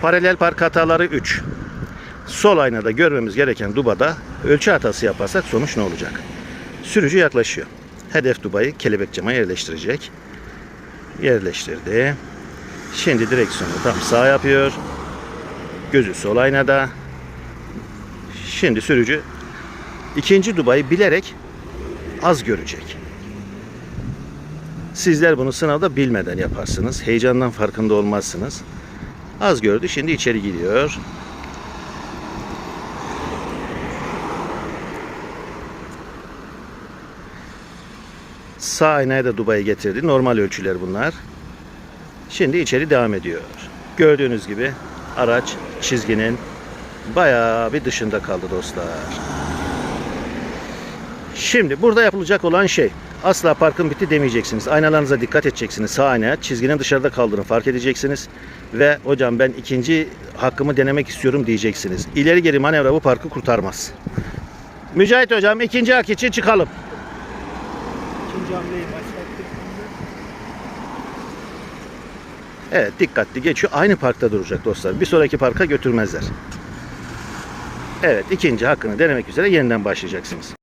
Paralel park hataları 3. Sol aynada görmemiz gereken dubada ölçü hatası yaparsak sonuç ne olacak? Sürücü yaklaşıyor. Hedef dubayı kelebek cama yerleştirecek. Yerleştirdi. Şimdi direksiyonu tam sağ yapıyor. Gözü sol aynada. Şimdi sürücü ikinci dubayı bilerek az görecek. Sizler bunu sınavda bilmeden yaparsınız. Heyecandan farkında olmazsınız. Az gördü. Şimdi içeri gidiyor. Sağ aynaya da dubayı getirdi. Normal ölçüler bunlar. Şimdi içeri devam ediyor. Gördüğünüz gibi araç çizginin bayağı bir dışında kaldı dostlar. Şimdi burada yapılacak olan şey asla parkın bitti demeyeceksiniz. Aynalarınıza dikkat edeceksiniz. Sağ aynaya çizginin dışarıda kaldığını fark edeceksiniz. Ve hocam ben ikinci hakkımı denemek istiyorum diyeceksiniz. İleri geri manevra bu parkı kurtarmaz. Mücahit hocam ikinci hak için çıkalım. İkinci hamleyi başlattık. Evet dikkatli geçiyor. Aynı parkta duracak dostlar. Bir sonraki parka götürmezler. Evet ikinci hakkını denemek üzere yeniden başlayacaksınız.